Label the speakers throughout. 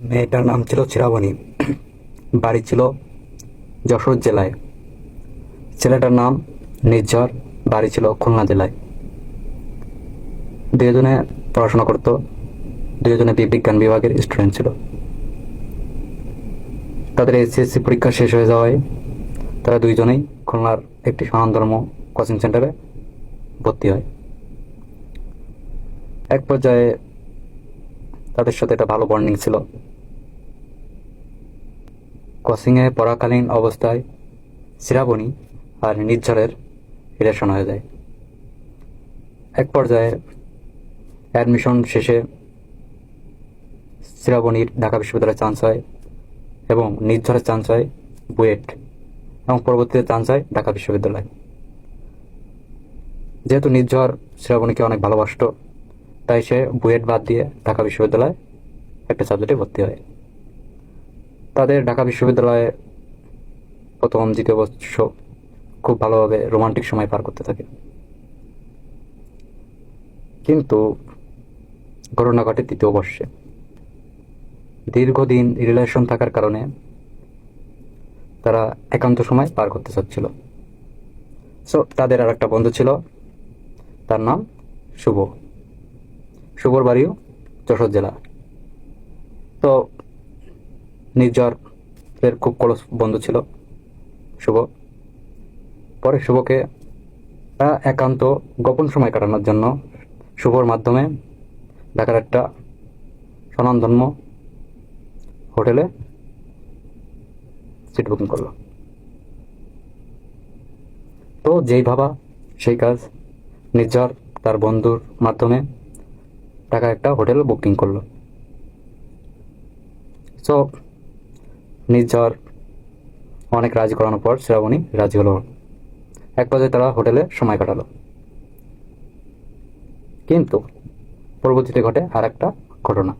Speaker 1: মেয়েটার নাম ছিল চিরাবণী বাড়ি ছিল যশোর জেলায়। ছেলেটার নাম নির্ঝর, বাড়ি ছিল খুলনা জেলায়। দুজনে পড়াশোনা করতো দুজনে বিজ্ঞান বিভাগের স্টুডেন্ট ছিল। তাদের এসএসসি পরীক্ষা শেষ হয়ে যাওয়ায় তারা দুইজনেই খুলনার একটি স্বনামধর্ম কোচিং সেন্টারে ভর্তি হয়। এক পর্যায়ে তাদের সাথে একটা ভালো বন্ডিং ছিল। কোচিংয়ে পড়াকালীন অবস্থায় শ্রাবণী আর নির্ঝরের রিলেশন হয়ে যায়। এক পর্যায়ে অ্যাডমিশন শেষে শ্রাবণীর ঢাকা বিশ্ববিদ্যালয়ে চান্স হয় এবং নির্ঝরের চান্স হয় বুয়েট এবং পরবর্তীতে চান্স হয় ঢাকা বিশ্ববিদ্যালয়। যেহেতু নির্ঝর শ্রাবণীকে অনেক ভালোবাসত, তাই সে বুয়েট বাদ দিয়ে ঢাকা বিশ্ববিদ্যালয়ে একটা সাবজেক্টে ভর্তি হয়। তাদের ঢাকা বিশ্ববিদ্যালয়ে প্রথম, দ্বিতীয় বর্ষ খুব ভালোভাবে রোমান্টিক সময় পার করতে থাকে। কিন্তু ঘটনা ঘটে তৃতীয় বর্ষে। দীর্ঘদিন রিলেশন থাকার কারণে তারা একান্ত সময় পার করতে চাচ্ছিল। সো তাদের আর একটা বন্ধু ছিল, তার নাম শুভ। শুভর বাড়িও যশোর জেলা। তো নির্জর এর খুব ক্লোজ বন্ধু ছিল, শুভ। পরে শুভকে একান্ত গোপন সময় কাটানোর জন্য শুভর মাধ্যমে ঢাকার একটা স্বনামধন্য হোটেলে সিট বুকিং করল। তো যেই ভাবা, সেই কাজ নির্ঝর তার বন্ধুর মাধ্যমে টাকা একটা হোটেল বুকিং করল। সো নির্ঝর অনেক রাজি করানোর পর শ্রাবণী রাজি হলো। এক পর্যায়ে তারা হোটেলে সময় কাটালো। কিন্তু পরবর্তীতে ঘটে আর একটা ঘটনা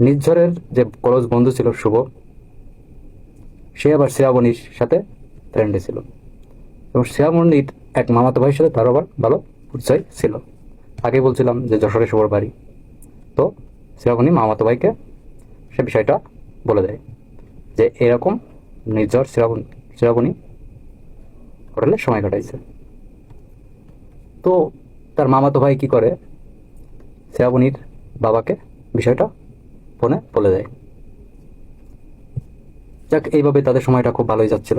Speaker 1: নির্ঝরের যে ক্লোজ বন্ধু ছিল শুভ, সে আবার শ্রাবণীর সাথে ফ্রেন্ডে ছিল। এবং শ্রাবণীর এক মামাতো ভাইয়ের সাথে তার আবার ভালো পরিচয় ছিল। আগে বলছিলাম যে যশোরে শুভর বাড়ি। তো শ্রাবণী মামাতো ভাইকে সে বিষয়টা বলে দেয় যে এরকম নির্ঝর শ্রাবণ শ্রাবণী হোটেলে সময় কাটাইছে তো তার মামাতো ভাই কি করে? শ্রাবণীর বাবাকে বিষয়টা ফোনে বলে দেয়। যাক, এইভাবে তাদের সময়টা খুব ভালোই যাচ্ছিল।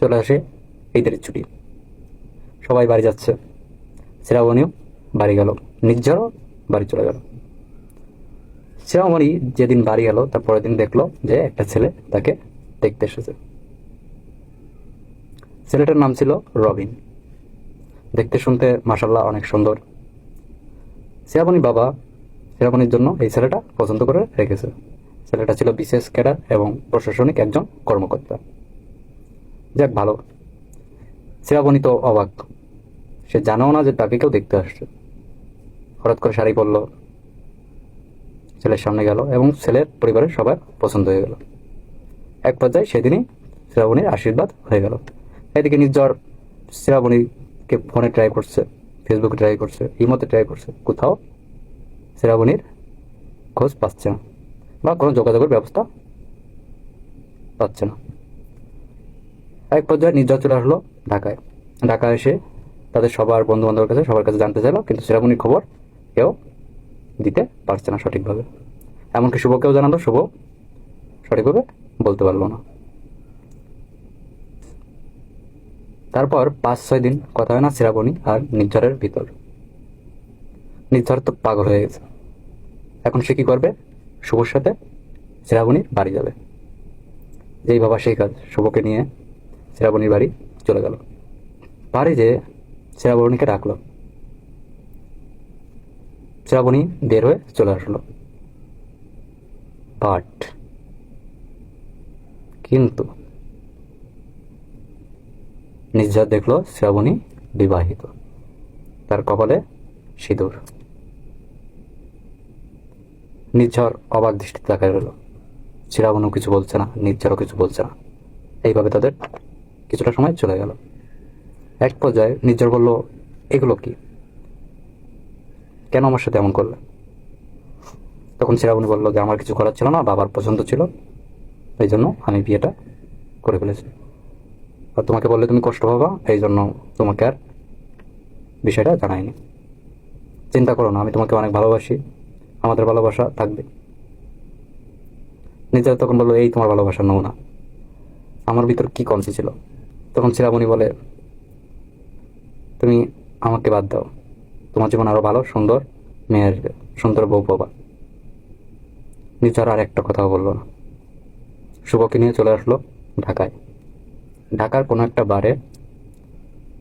Speaker 1: চলে আসে ঈদের ছুটি। সবাই বাড়ি যাচ্ছে। শ্রাবণীও বাড়ি গেল। নির্ঝরও বাড়ি চলে গেল। শ্রাবণী যেদিন বাড়ি গেল তার পরের দিন দেখল যে একটা ছেলে তাকে দেখতে এসেছে। ছেলেটার নাম ছিল রবিন। দেখতে শুনতে মাসাল্লাহ অনেক সুন্দর। শ্রাবণী বাবা শ্রাবণীর জন্য এই ছেলেটা পছন্দ করে রেখেছে। ছেলেটা ছিল বিশেষ ক্যাডার এবং প্রশাসনিক একজন কর্মকর্তা। যাক, ভালো। শ্রাবণী তো অবাক। সে জানেও না যে তাকে কেউ দেখতে আসছে। হঠাৎ করে শাড়ি পরলো। ছেলের সামনে গেল এবং ছেলের পরিবারের সবার পছন্দ হয়ে গেল। এক পর্যায়ে সেদিনই শ্রাবণীর আশীর্বাদ হয়ে গেল। এদিকে নির্জর শ্রাবণীকে ফোনে ট্রাই করছে ফেসবুকে ট্রাই করছে, ইমোতে ট্রাই করছে, কোথাও শ্রাবণীর খোঁজ পাচ্ছে না বা কোনো যোগাযোগের ব্যবস্থা পাচ্ছে না। এক পর্যায়ে নির্জর চলে আসলো ঢাকায়। ঢাকায় এসে তাদের সবার বন্ধু বান্ধবের কাছে সবার কাছে জানতে চাইলো, কিন্তু শ্রাবণীর খবর কেউ দিতে পারছে না সঠিকভাবে। এমনকি শুভকেও জানালো, শুভ, সঠিকভাবে বলতে পারল না। তারপর পাঁচ, ছয় দিন কথা হয় না শ্রাবণী আর নির্ঝরের ভিতর। নির্ঝর তো পাগল হয়ে গেছে। এখন সে কি করবে? শুভর সাথে শ্রাবণীর বাড়ি যাবে। যেই বাবা সেই কাজ, শুভকে নিয়ে শ্রাবণীর বাড়ি চলে গেল। বাড়ি যে শ্রাবণীকে ডাকলো। শ্রাবণী বের হয়ে চলে আসলো বাট কিন্তু নির্ঝর দেখল শ্রাবণী বিবাহিত। তার কপালে সিঁদুর। নির্ঝর অবাক দৃষ্টিতে তাকায় রইল। শ্রাবণও কিছু বলছে না, নির্ঝরও কিছু বলছে না। এইভাবে তাদের কিছুটা সময় চলে গেল। এক পর্যায়ে নির্ঝর বলল, এগুলো কি? কেন আমার সাথে এমন করলে? তখন শ্রাবণী বলল যে, আমার কিছু করার ছিল না, বাবার পছন্দ ছিল, এই জন্য আমি বিয়েটা করে ফেলেছি। আর তোমাকে বললে তুমি কষ্ট পাবা, এই জন্য তোমাকে আর বিষয়টা জানাইনি। চিন্তা করো না, আমি তোমাকে অনেক ভালোবাসি, আমাদের ভালোবাসা থাকবে। নিজের তখন বলল, এই তোমার ভালোবাসা নও না। আমার ভিতর কি কমতি ছিল? তখন শ্রাবণী বলে, তুমি আমাকে বাদ দাও। তোমার জীবন আরও ভালো, সুন্দর, মেয়ের সুন্দর বউ পাবা। নিচার আর একটা কথাও বলল না। শুভকে নিয়ে চলে আসলো ঢাকায়। ঢাকার কোনো একটা বারে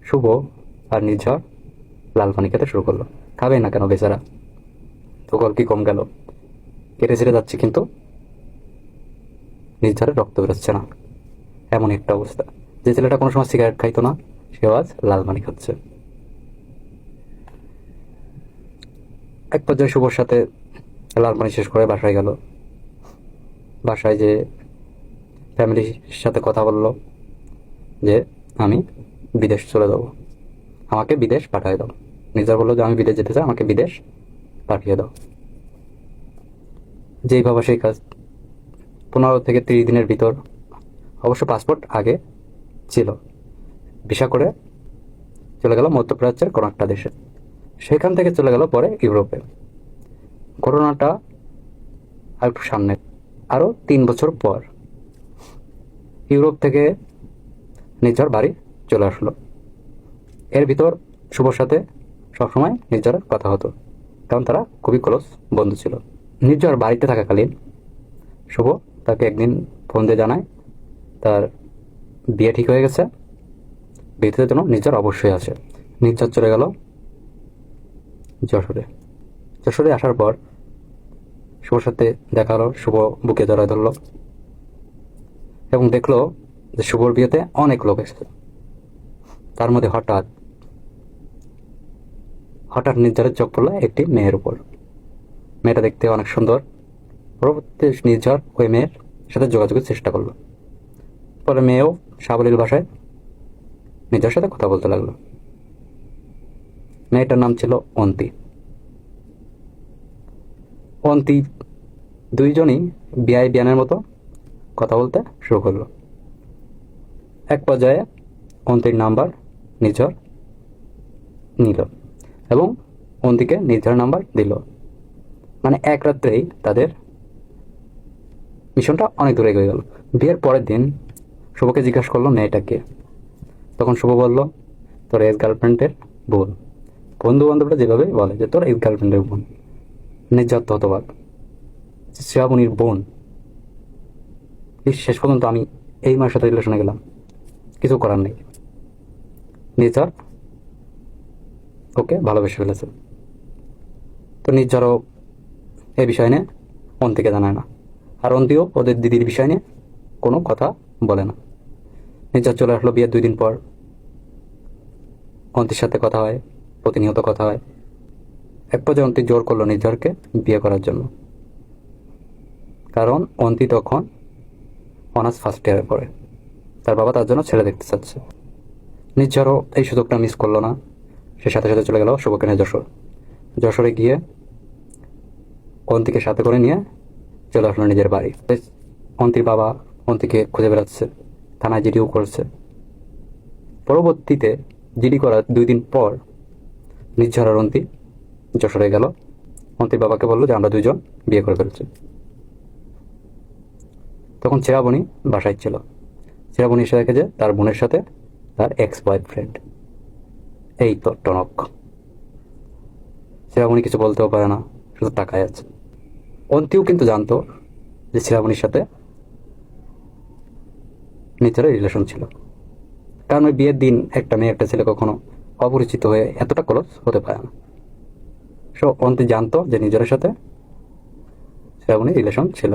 Speaker 1: শুভ আর নিঝর লাল পানি খেতে শুরু করল। খাবে না কেন বেচারা? তোকর কি কম গেল? কেটে ছেড়ে যাচ্ছে কিন্তু নির্ঝরের রক্ত বেরোচ্ছে না। এমন একটা অবস্থা। যে ছেলেটা কোনো সময় সিগারেট খাইতো না সে আজ লাল পানি খাচ্ছে এক পর্যায়ে শুভর সাথে লাল পানি শেষ করে বাসায় গেল। বাসায় যে ফ্যামিলির সাথে কথা বলল যে, আমি বিদেশ চলে যাব। আমাকে বিদেশ পাঠিয়ে দাও। নিজের বলল যে, আমি বিদেশ যেতে চাই, আমাকে বিদেশ পাঠিয়ে দাও। যেই বাবা সেই কাজ পনেরো থেকে তিরিশ দিনের ভিতর অবশ্য পাসপোর্ট আগে ছিল। ভিসা করে চলে গেল মধ্যপ্রাচ্যের কোনো একটা দেশে। সেখান থেকে চলে গেল পরে ইউরোপে। ঘটনাটা আর একটু সামনে। আরও তিন বছর পর ইউরোপ থেকে নিজের বাড়ি চলে আসলো। এর ভিতর শুভর সাথে সবসময় নির্জরের কথা হতো, কারণ তারা খুবই ক্লোজ বন্ধু ছিল। নির্জর বাড়িতে থাকাকালীন শুভ তাকে একদিন ফোন দিয়ে জানায়, তার বিয়ে ঠিক হয়ে গেছে, বিয়েতে জন্য নির্জর অবশ্যই আছে। নির্জর চলে গেল যশোরে। যশোরে আসার পর শুভর সাথে দেখা হলো, শুভ বুকে জড়ায় ধরলো এবং দেখল যে শুভর বিয়েতে অনেক লোক এসেছে। তার মধ্যে হঠাৎ হঠাৎ নির্ঝরের চোখ পড়ল একটি মেয়ের উপর। মেয়েটা দেখতে অনেক সুন্দর। পরবর্তী নির্ঝর ওই মেয়ের সাথে যোগাযোগের চেষ্টা করল। পরে মেয়েও সাবলীল ভাষায় নিজের সাথে কথা বলতে লাগল। মেয়েটার নাম ছিল অন্তি। অন্তি দুইজনই বিআই বিয়ানের মতো কথা বলতে শুরু করল। এক পর্যায়ে অন্তির নাম্বার নিঝর নিল এবং অন্তিকে নির্ঝর নাম্বার দিল। মানে এক রাত্রেই তাদের মিশনটা অনেক দূরে এগিয়ে গেল। বিয়ের পরের দিন শুভকে জিজ্ঞাসা করল মেয়েটাকে তখন শুভ বলল, তোর এস গার্লফ্রেন্ডের বোন। বন্ধু বান্ধবরা যেভাবে বলে যে, তোর এক্স গার্লফ্রেন্ডের বোন, নির্যাত হতবাক শ্রাবণীর বোন। শেষ পর্যন্ত আমি এই মায়ের সাথে রিলেশনে গেলাম। কিছু করার নেই। নির্ঝর ওকে ভালোবেসে ফেলেছে। তো নির্ঝরও এই বিষয় নিয়ে অন্তিকে জানায় না। আর অন্তিও ওদের দিদির বিষয় নিয়ে কোনো কথা বলে না। নির্ঝর চলে আসলো বিয়ের দুই দিন পর। অন্তির সাথে কথা হয়। প্রতিনিয়ত কথা হয়। এক পর্যায়ে অন্তি জোর করল নির্ঝরকে বিয়ে করার জন্য। কারণ অন্তি তখন অনার্স ফার্স্ট ইয়ারে পড়ে। তার বাবা তার জন্য ছেলে দেখতে চাচ্ছে। নির্ঝরও এই সুযোগটা মিস করল না। সে সাথে সাথে চলে গেল শুভকেনের যশোর। যশোরে গিয়ে অন্তিকে সাথে করে নিয়ে চলে আসলো নিজের বাড়ি। অন্তির বাবা অন্তিকে খুঁজে বেড়াচ্ছে, থানায় জিডিও করছে। পরবর্তীতে জিডি করার দুই দিন পর নির্ঝর আর অন্তি যশোরে গেল। অন্তির বাবাকে বলল যে, আমরা দুজন বিয়ে করে ফেলছি। তখন চেরাবনি বাসায় ছিল। চেরাবনি এসে দেখে যে, তার বোনের সাথে তার এক্স বয়ফ্রেন্ড এই তো টনক। শ্রীরামণি কিছু বলতেও পারে না, শুধু টাকায় আছে। অন্তিও কিন্তু জানতো যে শ্রীরামণির সাথে নিজের রিলেশন ছিল। কারণ ওই বিয়ের দিন একটা মেয়ে, একটা ছেলে কখনো অপরিচিত হয়ে এতটা ক্লোজ হতে পারে না। সো অন্তি জানতো যে নিজের সাথে শ্রাবণীর রিলেশন ছিল।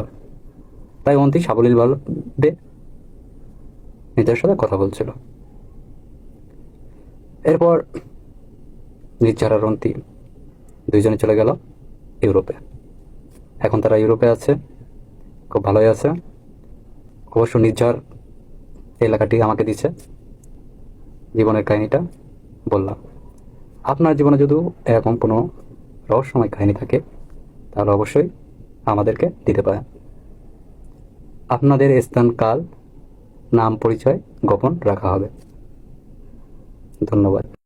Speaker 1: তাই অন্তি সাবলীল ভাবে নিজের সাথে কথা বলছিল। এরপর নির্ঝর আর অন্তি দুইজনে চলে গেল ইউরোপে। এখন তারা ইউরোপে আছে, খুব ভালোই আছে। অবশ্য নির্ঝর এলাকাটি আমাকে দিচ্ছে জীবনের কাহিনীটা। বললাম, আপনার জীবনে যদি এরকম কোনো রহস্যময় কাহিনী থাকে, তাহলে অবশ্যই আমাদেরকে দিতে পারেন। আপনাদের স্থান, কাল, নাম, পরিচয় গোপন রাখা হবে। ধন্যবাদ।